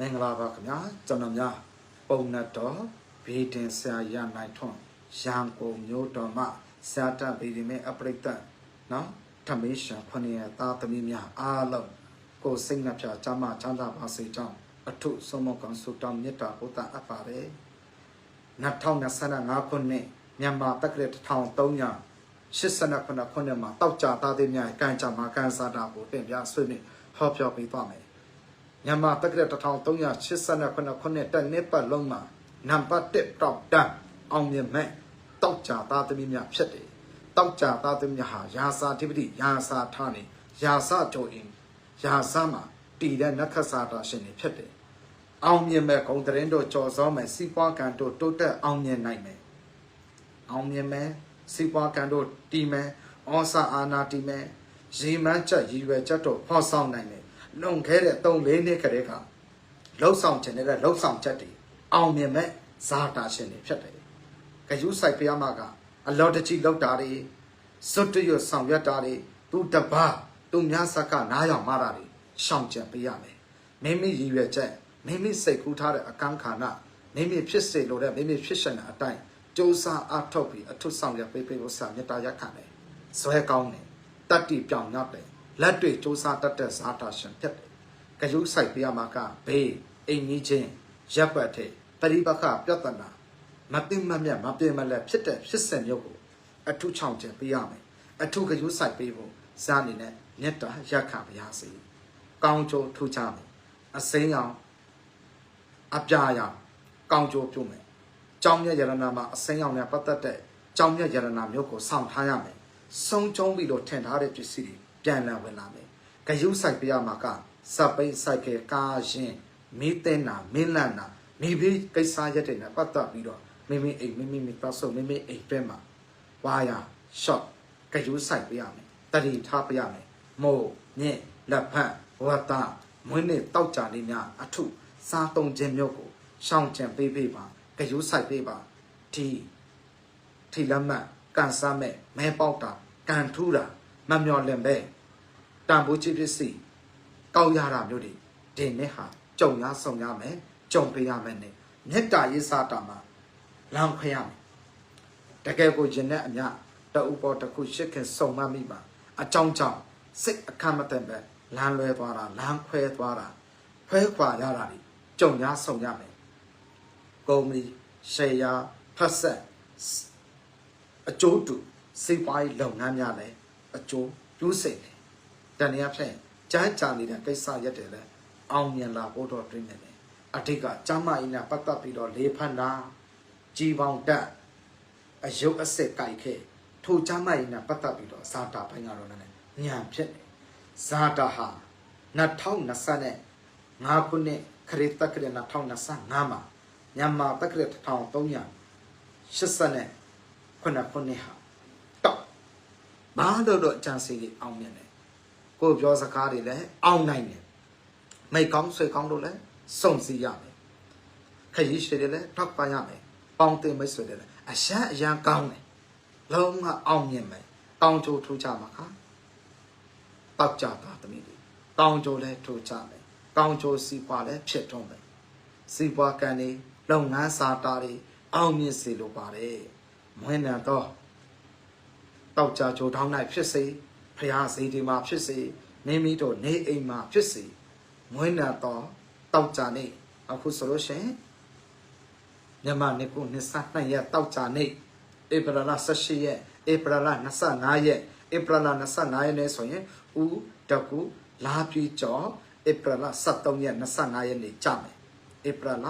မင်္ဂလာပါခင်ဗျာကျွန်တော်များပုံနဲ့တော်ဘေးတင်ဆရာရနိုင်ထွန်းရန်ကုန်မြို့တော်မှာဆရာတဗီဒီမဲအပရိသတ်နော်ထမေးရှာဖနေရသားသမီးများအားလုံးကိုယ်စိတ်နှပြချမ်းသာချမ်းသာပါစေကြောင်းအထုဆုံးမကောင်ဆုတောင်းမေတ္တာဘုဒ္ဓအပ်ပါတယ်2025ခုနှစ်မြန်မာတက္ကရာ1300 89ခုနှစ်မှာတောက်ကြသားသေးများကံကြမှာကန်စားတာကိုတင်ပြဆွေးနွေးဟောပြောပေးသွားမယ် မြန်မာတက္ကရာ1389ခုနှစ်တက်နှစ်ပတ်လုံးမှာနံပါတ်1တောက်တန်းအောင်မြင်မဲ့တောက်ကြသားသမီးများဖြစ်တယ်တောက်ကြသားသမီးများဟာယာစာဓိပတိယာစာထနေယာစာကြိုအင်းယာစာမှာတည်တဲ့နက္ခစာတာရှင်တွေဖြစ်တယ်အောင်မြင်မဲ့ဂုံတရင်တို့ကြော်စောမဲ့စီးပွားကံတို့တိုးတက်အောင်မြင်နိုင်မယ်အောင်မြင်မဲ့စီးပွားကံတို့တီမယ်ဩစာအာနာတီမယ်ရေမန်းချက်ရည်ရွယ်ချက်တို့ဖော်ဆောင်နိုင်တယ် လွန်ခဲ့တဲ့3-4နှစ်ကတည်းကလှုပ်ဆောင်ခြင်းတဲ့လှုပ်ဆောင်ချက်တွေအောင်မြင်မဲ့ဇာတာရှင်တွေဖြစ်တယ်ဂယုဆိုင်ဖျားမကအလော်တကြီးလောက်တာတွေစွတ်တရွဆောင်ရွက်တာတွေသူတပားသူများဆက်ကနားယောင်မာတာတွေရှောင်ကြံပေးရမယ်မိမိရည်ရွယ်ချက်မိမိစိတ်ကူးထားတဲ့အကန့်ခါနမိမိဖြစ်စေလိုတဲ့မိမိဖြစ်ရှင်တဲ့အတိုင်းစူးစမ်းအထောက်ပြီးအထုဆောင်ရပေးပေးဖို့ဆရာမေတ္တာရက်ခံတယ်ဇွဲကောင်းတယ်တတ္တိပြောင်ရောက်တယ် လက်တွေစူးစမ်းတတ်တဲ့ဇာတာရှင်ဖြစ်တယ်ဂယုဆိုင်ပြရမှာကဘေးအိမ်ကြီးချင်းရပ်ပတ်တဲ့ပရိပခပြဿနာမသိမမြတ်မပြေမလက်ဖြစ်တဲ့ဖြစ်စဉ်မျိုးကိုအထုချောင်ခြင်းပေးရမယ်အထုဂယုဆိုင်ပေးဖို့ဇာအနေနဲ့မေတ္တာရက်ခံပါရစေကောင်းကျိုးထူချမယ်အစိမ်းအောင်အပြာရောင်ကောင်းကျိုးပြုမယ်ကြောင်းမြတ်ယရနာမှာအစိမ်းရောင်နဲ့ပတ်သက်တဲ့ကြောင်းမြတ်ယရနာမျိုးကိုစောင့်ထားရမယ်ဆုံးကျုံးပြီးတော့ထင်ထားတဲ့ပစ္စည်းတွေ ပြန်လည်ဝင်လာမယ်ဂယုဆိုင်ပေးရမှာကစပိတ်ဆိုင်ကကာရင်မီးတဲ့နာမင်းလန့်နာမိဘကိစ္စရက်တွေနဲ့ပတ်သက်ပြီးတော့မိမိအိမ်မိမိမိပတ်စုံမိမိအိမ်ပဲမှာဝါယာရှော့ကြယူဆိုင်ပြရမယ်တတိထားပြရမယ်မို့ညက်လက်ဖက်ဝတ်တာမွေးနေ့တောက်ကြလေးများအထုစားတုံခြင်းမျိုးကိုရှောင်းကြံပေးပေးပါကြယူဆိုင်ပေးပါဒီထီလက်မှတ်ကန်စားမဲ့မဲပေါက်တာကန်ထူးတာ မမျော်လင့်ပဲတန်ဖိုးချစ်ပစ္စည်းကောက်ရတာမျိုးတွေဒီနေ့ဟာကြုံရဆုံရမယ်ကြုံပေးရမယ်နဲ့မေတ္တာရေးစားတာမှာလမ်းခွဲရမယ်တကယ်ကိုယင်တဲ့အမြတအူပေါ်တစ်ခုရှစ်ခင်စုံမမိပါအကြောင်းကြောင့်စိတ်အခမ်းမတဲ့ပဲလမ်းလွဲသွားတာလမ်းခွဲသွားတာခွဲခွာရတာတွေကြုံရဆုံရမယ်ကုမ္ပဏီရှယ်ယာဖက်ဆက်အကျိုးတူစိတ်ပိုင်းလုပ်ငန်းများလည်း အကျိုးကျိုးစိတ်တယ်တန်ရဖြင့်ကြားကြနေတဲ့ကိစ္စရက်တယ်လဲအောင်မြင်လာဖို့တော့တွင်နေတယ်အထိကကျမ်းမာရေးနဲ့ပတ်သက်ပြီးတော့လေဖန်တာကြီးပေါင်းတက်အယုတ်အစစ်ကြိုက်ခဲ့ထိုကျမ်းမာရေးနဲ့ပတ်သက်ပြီးတော့ဇာတာပိုင်းကတော့လည်းညံဖြစ်တယ်ဇာတာဟာ2020နဲ့5ခုနှစ်ခရစ်တက္ကရာ2025မှာမြန်မာတက္ကရာ1380နဲ့ခုနှစ်ခုနှစ်ဟာတော့ ဘာလို့တော့အကြံစီကြီးအောင်မြင်တယ်ကိုပြောစကားတွေလည်းအောင်နိုင်တယ်မိတ်ကောင်းဆွေကောင်းတို့လည်းစုံစည်းရမယ်ခရီးရှည်တွေလည်းထောက်ပံ့ရမယ်ပေါင်းတင်မိတ်ဆွေတွေလည်းအရှမ်းအရန်ကောင်းတယ်လုံးဝအောင်မြင်မယ်တောင်းကြိုးထူးကြမှာခါတောက်ကြတာတမီးတွေတောင်းကြိုးလည်းထူးကြမယ်ကောင်းကြိုးစီးပွားလည်းဖြစ်ထွန်းမယ်စီးပွားကံတွေလုပ်ငန်းစာတာတွေအောင်မြင်စေလိုပါတယ်မွေးနံတော့ တောက်ကြကြိုးထောင်း၌ဖြစ်စေဖရာစီဒီမှာဖြစ်စေနေမိတို့နေအိမ်မှာဖြစ်စေမွေးနံတော့တောက်ကြနေအခုဆိုလို့ရှိရင်မြန်မာနှစ်ခုနှစ်ဆနှစ်ရက်တောက်ကြနေဧပြီလ18ရက်ဧပြီလ25ရက်ဧပြီလ25ရက်နဲ့ဆိုရင်ဦးတကူလာပြီကျော်ဧပြီလ23ရက်25ရက်နေ့ကြမယ်ဧပြီလ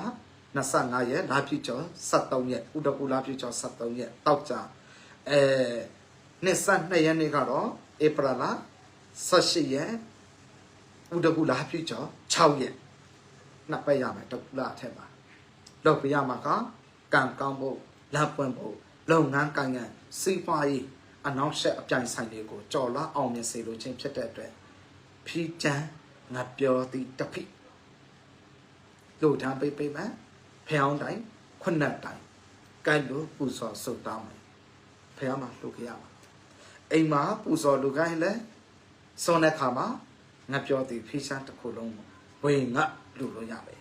25ရက်လာပြီကျော်23ရက်ဦးတကူလာပြီကျော်23ရက်တောက်ကြအဲ နှစ်ဆနှစ်ရက်နေ့ကတော့ဧပြီလ18ရက်ဦးတကူလာပြီကျော်6ရက်နှစ်ပတ်ရမယ်တကူလာအထက်ပါလောက်ပြရမှာကကံကောင်းဖို့လက်ပွင့်ဖို့လုပ်ငန်းကိုင်ငံစီးပွားရေးအနောက်ဆက်အပြိုင်ဆိုင်တွေကိုကြော်လာအောင်မြင်စေလိုခြင်းဖြစ်တဲ့အတွက်ဖီးချမ်းငါပြောသည်တဖိလို့ထမ်းပိတ်ပိတ်မှဖျောင်းတိုင်းခုနှစ်တိုင်းကိုက်လို့ပူဇော်ဆုတ်တောင်းမယ်ဖျောင်းမှာလှုပ်ခရမှာ အိမ်မှာပူဇော်လူကိုင်းလဲစောတဲ့ခါမှာငါပြောသည်ဖိရှားတစ်ခုလုံးဝင်ငါလူလို့ရမယ်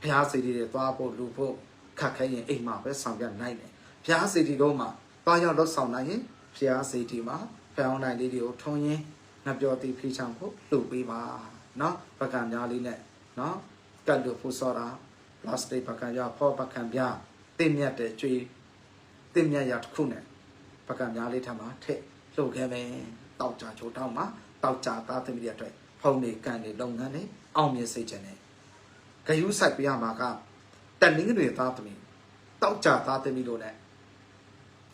ဘုရားစေတီတွေသွားဖို့လူဖို့ခက်ခဲရင်အိမ်မှာပဲဆောင်ရနိုင်တယ်ဘုရားစေတီတော့မှသွားရောက်တော့ဆောင်နိုင်ရင်ဘုရားစေတီမှာဖန်အောင်နိုင်လေးတွေကိုထုံရင်းငါပြောသည်ဖိရှားကိုလှုပ်ပေးပါနော်ပကံများလေးနဲ့နော်ကတ်လို့ဖို့စောတာ plastic ပကံရဖောပကံပြတင့်မြတ်တဲ့ကျွေးတင့်မြတ်ရာတစ်ခုနဲ့ ပကံများလေးထပ်မှာထည့်လှုပ်ခဲ့မယ်တောက်ကြချိုးတောက်မှာတောက်ကြသားသမီးတွေအတွက်ဖုန်နေကန်နေလုပ်ငန်းတွေအောင်မြင်စေခြင်းနဲ့ဂယုစိုက်ပြရမှာကတန်နင်းတွေသားသမီးတောက်ကြသားသမီးတို့နဲ့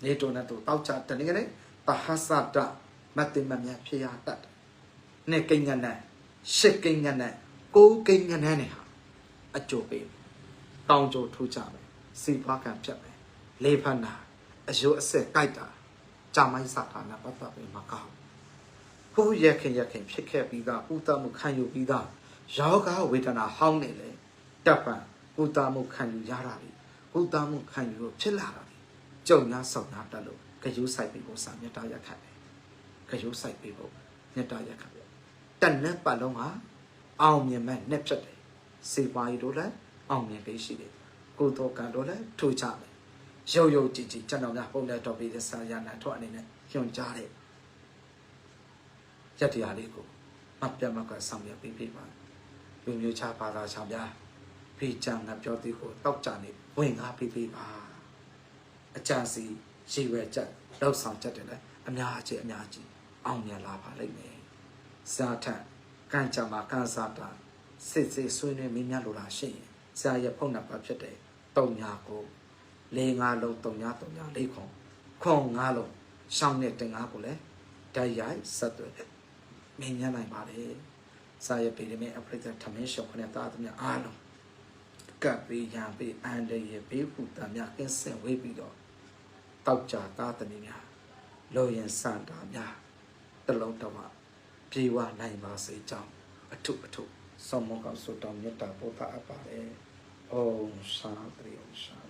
နေတုံနဲ့တို့တောက်ကြတန်နင်းတွေတဟသတမတ်တင်မမြတ်ဖြစ်ရတတ်တယ်နဲ့ကိညာနဲ့ရှစ်ကိညာနဲ့ကိုးကိညာနဲ့ဟာအကျိုးပေးတောင်းကြိုထူးကြမယ်စီပွားကံဖြတ်မယ်လေဖတ်နာအယုအဆက်ကြိုက်တာ ကြာမိုင်းစတာနာပတ်သက်ပြီးမကောင်းဘုရက်ခင်ရက်ခင်ဖြစ်ခဲ့ပြီးသားဥတမှုခံယူပြီးသားယောဂဝေဒနာဟောင်းနေလေတပ်ပံဥတမှုခံယူရတာလေဥတမှုခံယူလို့ဖြစ်လာတာလေကြုံများဆောင်များတက်လို့ဂယုစိုက်ပြီးဖို့စာမြတ်တာရက်ခတ်တယ်ဂယုစိုက်ပြီးဖို့မြတ်တာရက်ခတ်တယ်တန်နဲ့ပတ်လုံးဟာအောင်မြင်မဲ့နဲ့ဖြစ်တယ်စေပါရီတို့လည်းအောင်မြင်ပေးရှိတယ်ကိုယ်တော်ကံတို့လည်းထူကြတယ် ရုပ်ရုပ်ကြည်ကြည်ကျွန်တော်များပုံနဲ့တော်ပြီးတဲ့ဆာရနာထွက်အနေနဲ့ညွှန်ကြားတယ်ရက်တရားလေးကိုမပြတ်မကွက်ဆောင်ရပေးပေးပါလူမျိုးခြားဘာသာခြားများဖေးချံငါပြောသည်ကိုတောက်ကြနေဝင်ကားပေးပေးပါအကြံစီရှိဝဲချက်လောက်ဆောင်ချက်တယ်လေအများကြီးအများကြီးအောင်မြင်လာပါလိမ့်မယ်ဇာထကံကြမှာကံစားတာစစ်စစ်ဆွေးနွေးမင်းများလိုလားရှိရင်ဇာရဲ့ဖုန်းနံပါတ်ဖြစ်တယ်တုံညာကို လေးငါလုံးတုံညာတုံညာလေးခွန်ခွန်ငါလုံးရှောင်းနဲ့တင်ငါကိုလည်းဓာတ်ရိုက်ဆက်သွယ်မင်းများနိုင်ပါလေဇာရဲ့ပြည်မင်းအပရိသတ်ထမင်းရှုံခနဲ့တာသမီးအားလုံးကပ်ပြီးရံပြီးအန်တရဘေးဖူတံများကင်းစင်ဝေးပြီးတော့တောက်ကြသားသမီးများလောရင်စန္တာများတလုံးတဝပြေဝနိုင်ပါစေကြောင်းအထုအထုဆောင်းမောကဆုတောင်းမြတ်တာပို့တာအပ်ပါတယ်။ဩသာသရိယံရှာ